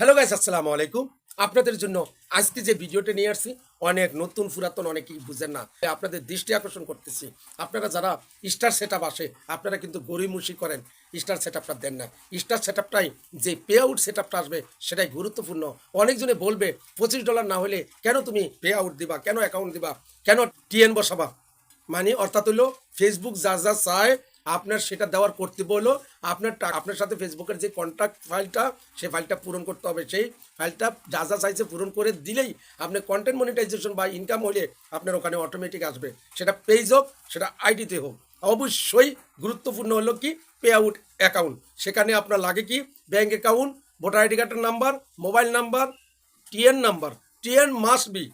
Hello guys আসসালামু আলাইকুম। আপনাদের জন্য আজকে যে ভিডিওটা নিয়ে আসছি, অনেক নতুন, পুরাতন, অনেকেই বুঝেন না। আপনাদের দৃষ্টি আকর্ষণ করতেছি। আপনারা যারা স্টার সেট আপ আসে, আপনারা কিন্তু গরিমুষি করেন। স্টার সেট আপটা দেন না। স্টার সেট আপটাই যে পে আউট সেট আপটা আসবে, সেটাই গুরুত্বপূর্ণ। অনেকজনে বলবে, পঁচিশ ডলার না হলে কেন তুমি পে আউট দিবা? কেন অ্যাকাউন্ট দিবা? কেন টিএন বসাবা? মানে অর্থাৎ হলো ফেসবুক যা যা চায় আপনার সেটা দেওয়ার কর্তব্য হলো আপনার আপনার সাথে ফেসবুকের যে কন্ট্যাক্ট ফাইলটা সেই ফাইলটা পূরণ করতে হবে। সেই ফাইলটা যা যা চাইছে পূরণ করে দিলেই আপনি কন্টেন্ট মনিটাইজেশন বা ইনকাম হলে আপনার ওখানে অটোমেটিক আসবে। সেটা পেজ হোক, সেটা আইডিতে হোক। অবশ্যই গুরুত্বপূর্ণ হলো কি? পে আউট অ্যাকাউন্ট সেখানে আপনার লাগে কি? ব্যাঙ্ক অ্যাকাউন্ট ভোটার আইডি কার্ডের number mobile number TIN number TIN must be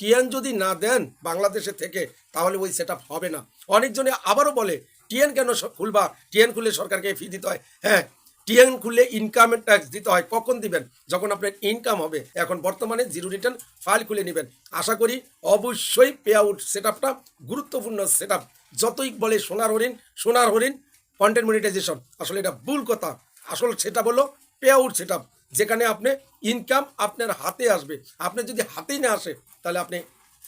TIN যদি না দেন বাংলাদেশে থেকে, তাহলে ওই সেট হবে না। অনেকজনে আবারও বলে টিএন কেন খুলবা? টিএন খুললে সরকারকে ফি দিতে হয়। হ্যাঁ টিএন খুললে ইনকাম ট্যাক্স দিতে হয়। কখন দিবেন? যখন আপনার ইনকাম হবে। এখন বর্তমানে জিরো রিটার্ন ফাইল খুলে নেবেন। আশা করি অবশ্যই পে আউট সেট গুরুত্বপূর্ণ সেট যতই বলে সোনার হরিণ সোনার হরিণ কন্টেন্ট মনিটাইজেশন আসলে এটা ভুল কথা। আসল সেটা হলো পে আউট সেট যেখানে আপনি ইনকাম আপনার হাতে আসবে। আপনি যদি হাতেই না আসে, তাহলে আপনি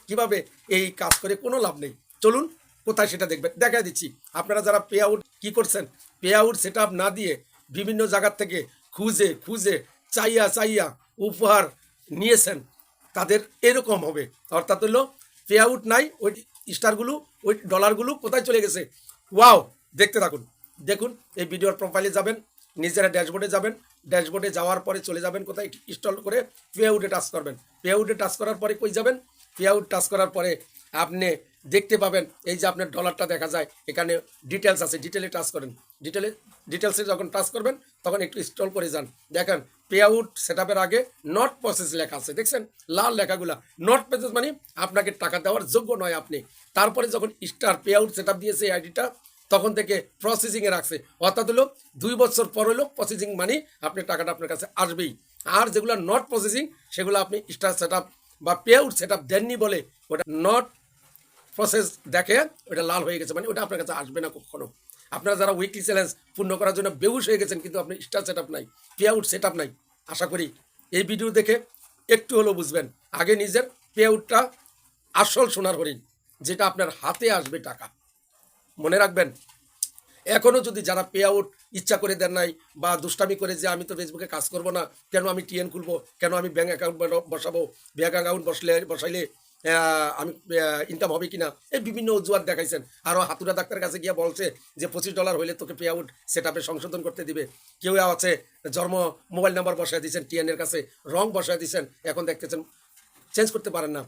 কীভাবে এই কাজ করে কোনো লাভ নেই। চলুন কোথায় সেটা দেখবেন। দেখা দিচ্ছি। আপনারা যারা পে আউট কী করছেন পে আউট সেট না দিয়ে বিভিন্ন জায়গার থেকে খুঁজে খুঁজে, চাইয়া চাইয়া উপহার নিয়েছেন, তাদের এরকম হবে। অর্থাৎ হলো পে আউট নাই, ওই স্টারগুলো, ওই ডলারগুলো কোথায় চলে গেছে? ওয়াও দেখতে থাকুন। দেখুন, এই ভিডিওর প্রোফাইলে যাবেন, নিজেরা ড্যাশবোর্ডে যাবেন, ড্যাশবোর্ডে যাওয়ার পরে চলে যাবেন, কোথায় ইনস্টল করে পে আউটে টাচ করবেন। পে আউটে টাচ করার পরে কই যাবেন? পে আউট টাচ করার পরে আপনি দেখতে পাবেন, এই যে আপনার ডলারটা দেখা যায়, এখানে ডিটেলস আছে ডিটেলে টাচ করেন। ডিটেলে ডিটেলসে যখন টাচ করবেন, তখন একটু স্টল করে যান। দেখেন পে আউট সেট আগে নট প্রসেস লেখা আছে, দেখছেন? লাল লেখাগুলা। নট প্রসেস মানে আপনাকে টাকা দেওয়ার যোগ্য নয় আপনি। তারপরে যখন স্টার পে আউট সেট দিয়েছে এই আইডিটা তখন থেকে প্রসেসিংয়ে রাখছে। অর্থাৎ হলো, দুই বছর পর হলো প্রসেসিং মানে আপনি টাকাটা আপনার কাছে আসবেই। আর যেগুলো নট প্রসেসিং সেগুলো আপনি স্টার সেট বা পে আউট সেট দেননি বলে, ওটা নট প্রসেস দেখে ওটা লাল হয়ে গেছে মানে ওটা আপনার কাছে আসবে না কখনো। আপনারা যারা উইকলি চ্যালেঞ্জ পূর্ণ করার জন্য বেহুশ হয়ে গেছেন, কিন্তু আপনি স্টার সেট আপ নাই পে আউট সেট আপ নাই, আশা করি এই ভিডিও দেখে একটু হলেও বুঝবেন। আগে নিজের পে আউটটা আসল সোনার হরিণ, যেটা আপনার হাতে আসবে টাকা। মনে রাখবেন এখনও যদি যারা পে আউট ইচ্ছা করে দেন নাই বা দুষ্টামি করে যে আমি তো ফেসবুকে কাজ করব না, কেন আমি টিএন খুলবো, কেন আমি ব্যাঙ্ক অ্যাকাউন্ট বসাবো ব্যাঙ্ক অ্যাকাউন্ট বসলে বসাইলে আমি ইনকাম হবে কিনা? এই বিভিন্ন অজুহাত দেখাইছেন। আরও হাতুরা ডাক্তারের কাছে গিয়ে বলছে যে, পঁচিশ ডলার হলে তোকে পে আউট সেট সংশোধন করতে দিবে। কেউ আছে, জন্ম মোবাইল নাম্বার বসায় দিয়েছেন টিএনের কাছে, রং বসায় দিয়েছেন, এখন দেখতেছেন চেঞ্জ করতে পারেন না।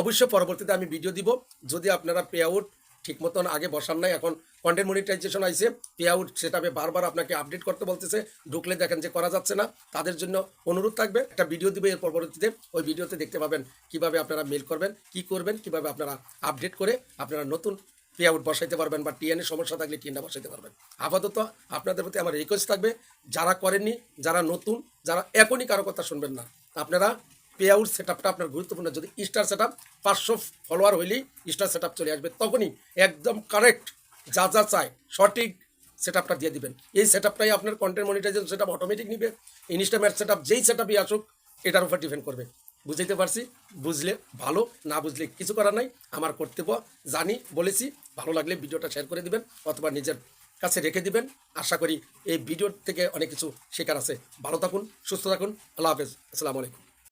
অবশ্য পরবর্তীতে আমি ভিডিও দিব। যদি আপনারা পে আউট ঠিক মতন আগে বসান নাই। এখন কন্টেন্ট মনিটাইজেশন আইছে পে আউট সেটাবে বারবার আপনাকে আপডেট করতে বলতেছে, ঢুকলে দেখেন যে করা যাচ্ছে না। তাদের জন্য অনুরোধ থাকবে, একটা ভিডিও দিবে এর পরবর্তীতে, ওই ভিডিওতে দেখতে পাবেন কীভাবে আপনারা মেল করবেন, কি করবেন, কীভাবে আপনারা আপডেট করে আপনারা নতুন পে আউট বসাইতে পারবেন বা টিএনের সমস্যা থাকলে টিএনটা বসাইতে পারবেন। আপাতত আপনাদের প্রতি আমার রিকোয়েস্ট থাকবে, যারা করেননি, যারা নতুন, যারা এখনই কারও কথা শুনবেন না, আপনারা পে আউট সেট আপটা আপনার গুরুত্বপূর্ণ। যদি স্টার সেট আপ পাঁচশো ফলোয়ার হইলেই স্টার সেট চলে আসবে, তখনই একদম কারেক্ট যা যা চায় সঠিক সেট আপটা দিয়ে দিবেন। এই সেট আপটাই আপনার content monetization set up automatic নিবে। ইনস্টাম্যাট সেট আপ যেই সেট আপই আসুক, এটার উপর ডিপেন্ড করবে। বুঝাইতে পারছি? বুঝলে ভালো, না বুঝলে কিছু করার নাই। আমার কর্তব্য, জানি, বলেছি। ভালো লাগলে ভিডিওটা শেয়ার করে দিবেন অথবা নিজের কাছে রেখে দিবেন। আশা করি এই ভিডিওর থেকে অনেক কিছু শেখার আছে। ভালো থাকুন, সুস্থ থাকুন। আল্লাহ হাফেজ। আসসালামু আলাইকুম।